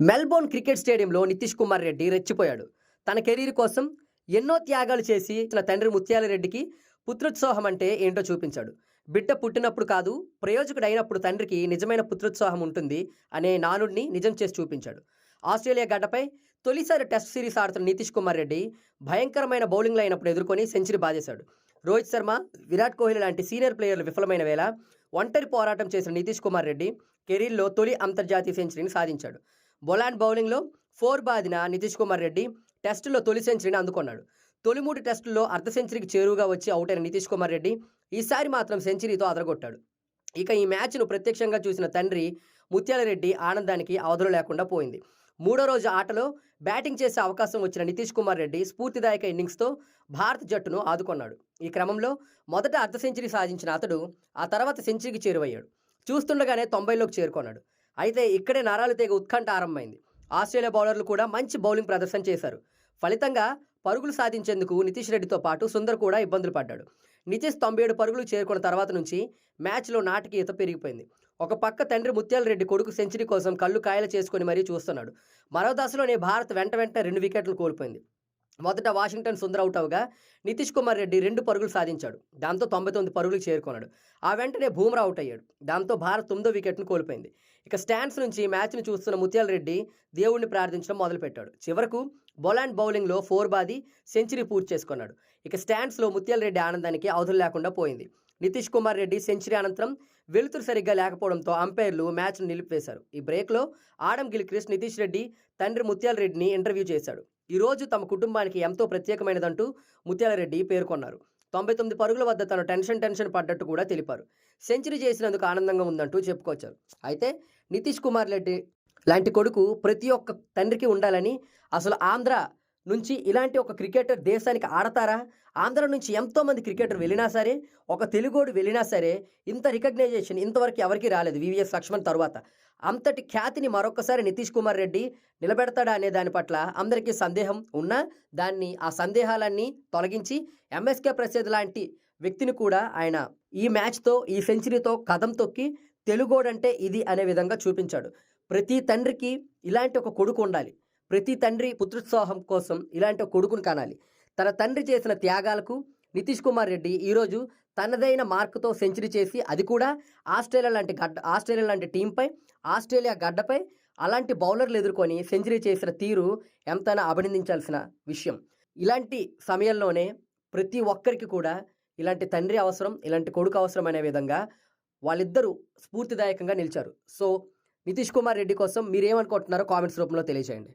Melbourne cricket స్టేడియంలో నితీష్ కుమార్ రెడ్డి రెచ్చిపోయాడు. తన career కోసం ఎన్నో త్యాగాలు చేసి తన తండ్రి ముత్యాల రెడ్డికి పుత్రోత్సాహం అంటే ఏంటో చూపించాడు. బిడ్డ పుట్టినప్పుడు కాదు ప్రయోజకుడు అయినప్పుడు తండ్రికి నిజమైన పుత్రోత్సాహం ఉంటుంది అనే నానుడిని నిజం చేసి చూపించాడు. ఆస్ట్రేలియా గడ్డపై తొలిసారి టెస్ట్ సిరీస్ ఆడుతున్న నితీష్ కుమార్ రెడ్డి భయంకరమైన బౌలింగ్లు అయినప్పుడు ఎదుర్కొని సెంచరీ బాధేశాడు రోహిత్ శర్మ విరాట్ కోహ్లీ లాంటి సీనియర్ ప్లేయర్లు విఫలమైన వేళ ఒంటరి పోరాటం చేసిన నితీష్ కుమార్ రెడ్డి కెరీర్లో తొలి అంతర్జాతీయ సెంచరీని సాధించాడు. బొలాండ్ బౌలింగ్లో ఫోర్ బాదిన నితీష్ కుమార్ రెడ్డి టెస్టులో తొలి సెంచరీని అందుకున్నాడు. తొలి మూడు టెస్టుల్లో అర్ధ సెంచరీకి చేరువుగా వచ్చి అవుట్ అయిన నితీష్ కుమార్ రెడ్డి ఈసారి మాత్రం సెంచరీతో అదరగొట్టాడు. ఇక ఈ మ్యాచ్ను ప్రత్యక్షంగా చూసిన తండ్రి ముత్యాలరెడ్డి ఆనందానికి అవధులు లేకుండా పోయింది. మూడో రోజు ఆటలో బ్యాటింగ్ చేసే అవకాశం వచ్చిన నితీష్ కుమార్ రెడ్డి స్ఫూర్తిదాయక ఇన్నింగ్స్తో భారత్ జట్టును ఆదుకున్నాడు. ఈ క్రమంలో మొదట అర్ధ సెంచరీ సాధించిన అతడు ఆ తర్వాత సెంచరీకి చేరువయ్యాడు. చూస్తుండగానే తొంభైలోకి చేరుకున్నాడు. అయితే ఇక్కడే నరాలు తెగ ఉత్కంఠ ఆరంభమైంది. ఆస్ట్రేలియా బౌలర్లు కూడా మంచి బౌలింగ్ ప్రదర్శన చేశారు. ఫలితంగా పరుగులు సాధించేందుకు నితీష్ రెడ్డితో పాటు సుందర్ కూడా ఇబ్బందులు పడ్డాడు. నితీష్ తొంభై ఏడు పరుగులు చేరుకున్న తర్వాత నుంచి మ్యాచ్లో నాటకీయత పెరిగిపోయింది. ఒక పక్క తండ్రి ముత్యాల రెడ్డి కొడుకు సెంచరీ కోసం కళ్ళు కాయలు చేసుకొని మరీ చూస్తున్నాడు. మరో దశలోనే భారత్ వెంట వెంట రెండు వికెట్లు కోల్పోయింది. మొదట వాషింగ్టన్ సుందర్ అవుట్ అవగా నితీష్ కుమార్ రెడ్డి రెండు పరుగులు సాధించాడు. దాంతో తొంభై తొమ్మిది పరుగులు చేరుకున్నాడు. ఆ వెంటనే బూమ్రా అవుట్ అయ్యాడు. దాంతో భారత్ తొమ్మిదో వికెట్ను కోల్పోయింది. ఇక స్టాండ్స్ నుంచి మ్యాచ్ను చూస్తున్న ముత్యాల రెడ్డి దేవుణ్ణి ప్రార్థించడం మొదలుపెట్టాడు. చివరకు బొలాండ్ బౌలింగ్లో ఫోర్ బాది సెంచరీ పూర్తి చేసుకున్నాడు. ఇక స్టాండ్స్లో ముత్యాల రెడ్డి ఆనందానికి అవధులు లేకుండా పోయింది. నితీష్ కుమార్ రెడ్డి సెంచరీ అనంతరం వెలుతురు సరిగ్గా లేకపోవడంతో అంపైర్లు మ్యాచ్ను నిలిపివేశారు. ఈ బ్రేక్లో ఆడం గిల్క్రిస్ట్ నితీష్ రెడ్డి తండ్రి ముత్యాల రెడ్డిని ఇంటర్వ్యూ చేశాడు. ఈరోజు తమ కుటుంబానికి ఎంతో ప్రత్యేకమైనదంటూ ముత్యాలరెడ్డి పేర్కొన్నారు. తొంభై తొమ్మిది పరుగుల వద్ద తను టెన్షన్ టెన్షన్ పడ్డట్టు కూడా తెలిపారు. సెంచరీ చేసినందుకు ఆనందంగా ఉందంటూ చెప్పుకొచ్చారు. అయితే నితీష్ కుమార్ రెడ్డి లాంటి కొడుకు ప్రతి ఒక్క తండ్రికి ఉండాలని అసలు ఆంధ్ర నుంచి ఇలాంటి ఒక క్రికెటర్ దేశానికి ఆడతారా? ఆంధ్ర నుంచి ఎంతోమంది క్రికెటర్ వెళ్ళినా సరే ఒక తెలుగోడు వెళ్ళినా సరే ఇంత రికగ్నైజేషన్ ఇంతవరకు ఎవరికి రాలేదు వివిఎస్ లక్ష్మణ్ తర్వాత. అంతటి ఖ్యాతిని మరొకసారి నితీష్ కుమార్ రెడ్డి నిలబెడతాడా అనే దాని పట్ల అందరికీ సందేహం ఉన్నా దాన్ని ఆ సందేహాలన్నీ తొలగించి ఎంఎస్కే ప్రసాద్ లాంటి వ్యక్తిని కూడా ఆయన ఈ మ్యాచ్తో ఈ సెంచరీతో కథం తొక్కి తెలుగోడంటే ఇది అనే విధంగా చూపించాడు. ప్రతి తండ్రికి ఇలాంటి ఒక కొడుకు ఉండాలి. ప్రతి తండ్రి పుత్రోత్సాహం కోసం ఇలాంటి కొడుకును కానాలి. తన తండ్రి చేసిన త్యాగాలకు నితీష్ కుమార్ రెడ్డి ఈరోజు తనదైన మార్కుతో సెంచరీ చేసి అది కూడా ఆస్ట్రేలియా లాంటి గడ్డ ఆస్ట్రేలియా లాంటి టీంపై ఆస్ట్రేలియా గడ్డపై అలాంటి బౌలర్లు ఎదుర్కొని సెంచరీ చేసిన తీరు ఎంతైనా అభినందించాల్సిన విషయం. ఇలాంటి సమయంలోనే ప్రతి ఒక్కరికి కూడా ఇలాంటి తండ్రి అవసరం ఇలాంటి కొడుకు అవసరం అనే విధంగా వాళ్ళిద్దరూ స్ఫూర్తిదాయకంగా నిలిచారు. సో నితీష్ కుమార్ రెడ్డి కోసం మీరేమనుకుంటున్నారో కామెంట్స్ రూపంలో తెలియజేయండి.